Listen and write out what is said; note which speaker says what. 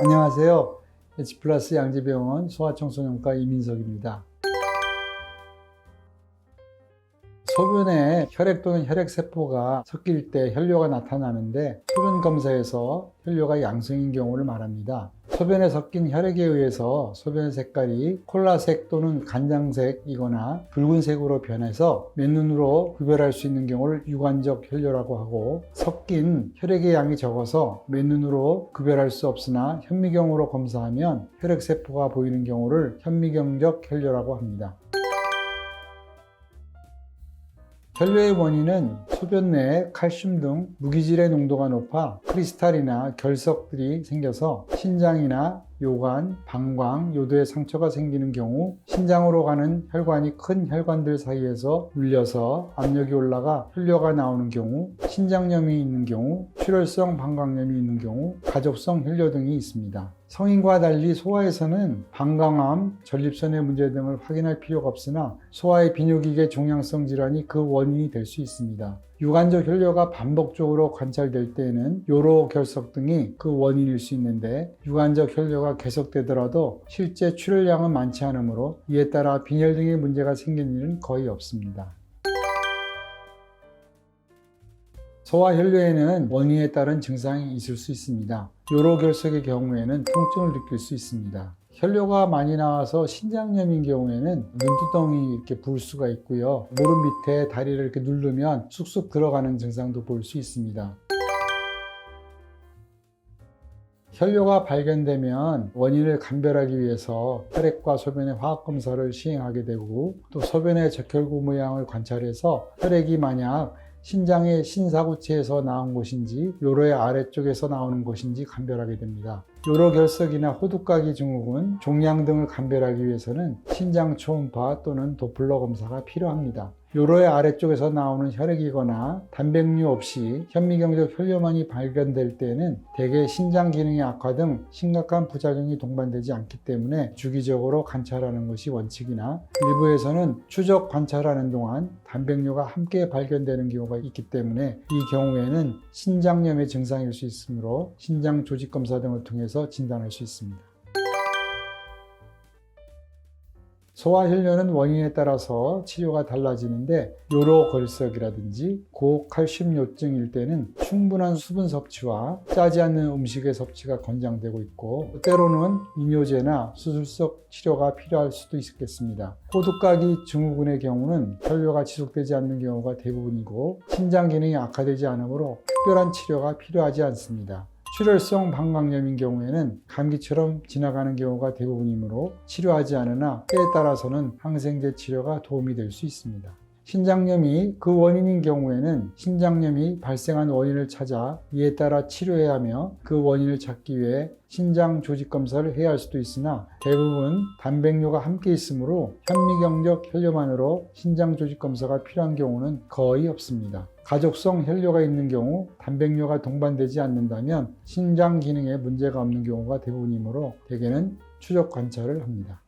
Speaker 1: 안녕하세요. H플러스 양재병원 소아청소년과 이민석입니다. 소변에 혈액 또는 혈액세포가 섞일 때 혈뇨가 나타나는데 소변 검사에서 혈뇨가 양성인 경우를 말합니다. 소변에 섞인 혈액에 의해서 소변 색깔이 콜라색 또는 간장색이거나 붉은색으로 변해서 맨눈으로 구별할 수 있는 경우를 유관적 혈뇨라고 하고 섞인 혈액의 양이 적어서 맨눈으로 구별할 수 없으나 현미경으로 검사하면 혈액세포가 보이는 경우를 현미경적 혈뇨라고 합니다. 혈뇨의 원인은 소변 내에 칼슘 등 무기질의 농도가 높아 크리스탈이나 결석들이 생겨서 신장이나 요관, 방광, 요도에 상처가 생기는 경우 신장으로 가는 혈관이 큰 혈관들 사이에서 눌려서 압력이 올라가 혈뇨가 나오는 경우, 신장염이 있는 경우, 출혈성 방광염이 있는 경우, 가족성 혈뇨 등이 있습니다. 성인과 달리 소아에서는 방광암, 전립선의 문제 등을 확인할 필요가 없으나 소아의 비뇨기계 종양성 질환이 그 원인이 될 수 있습니다. 유관적 혈뇨가 반복적으로 관찰될 때에는 요로 결석 등이 그 원인일 수 있는데 유관적 혈뇨가 계속되더라도 실제 출혈량은 많지 않으므로 이에 따라 빈혈 등의 문제가 생기는 일은 거의 없습니다. 소아혈뇨에는 원인에 따른 증상이 있을 수 있습니다. 요로 결석의 경우에는 통증을 느낄 수 있습니다. 혈뇨가 많이 나와서 신장염인 경우에는 눈두덩이 이렇게 부을 수가 있고요. 무릎 밑에 다리를 이렇게 누르면 쑥쑥 들어가는 증상도 볼 수 있습니다. 혈뇨가 발견되면 원인을 감별하기 위해서 혈액과 소변의 화학 검사를 시행하게 되고 또 소변의 적혈구 모양을 관찰해서 혈액이 만약 신장의 신사구체에서 나온 것인지 요로의 아래쪽에서 나오는 것인지 감별하게 됩니다. 요로 결석이나 호두까기 증후군, 종양 등을 감별하기 위해서는 신장 초음파 또는 도플러 검사가 필요합니다. 요로의 아래쪽에서 나오는 혈액이거나 단백류 없이 현미경적 혈뇨만이 발견될 때는 대개 신장 기능의 악화 등 심각한 부작용이 동반되지 않기 때문에 주기적으로 관찰하는 것이 원칙이나 일부에서는 추적 관찰하는 동안 단백뇨가 함께 발견되는 경우가 있기 때문에 이 경우에는 신장염의 증상일 수 있으므로 신장 조직 검사 등을 통해서 진단할 수 있습니다. 소아혈뇨는 원인에 따라서 치료가 달라지는데 요로걸석이라든지 고칼슘요증일 때는 충분한 수분 섭취와 짜지 않는 음식의 섭취가 권장되고 있고 때로는 이뇨제나 수술적 치료가 필요할 수도 있겠습니다. 호두까기 증후군의 경우는 혈뇨가 지속되지 않는 경우가 대부분이고 신장 기능이 악화되지 않으므로 특별한 치료가 필요하지 않습니다. 출혈성 방광염인 경우에는 감기처럼 지나가는 경우가 대부분이므로 치료하지 않으나 때에 따라서는 항생제 치료가 도움이 될 수 있습니다. 신장염이 그 원인인 경우에는 신장염이 발생한 원인을 찾아 이에 따라 치료해야 하며 그 원인을 찾기 위해 신장 조직 검사를 해야 할 수도 있으나 대부분 단백뇨가 함께 있으므로 현미경적 혈뇨만으로 신장 조직 검사가 필요한 경우는 거의 없습니다. 가족성 혈뇨가 있는 경우 단백뇨가 동반되지 않는다면 신장 기능에 문제가 없는 경우가 대부분이므로 대개는 추적 관찰을 합니다.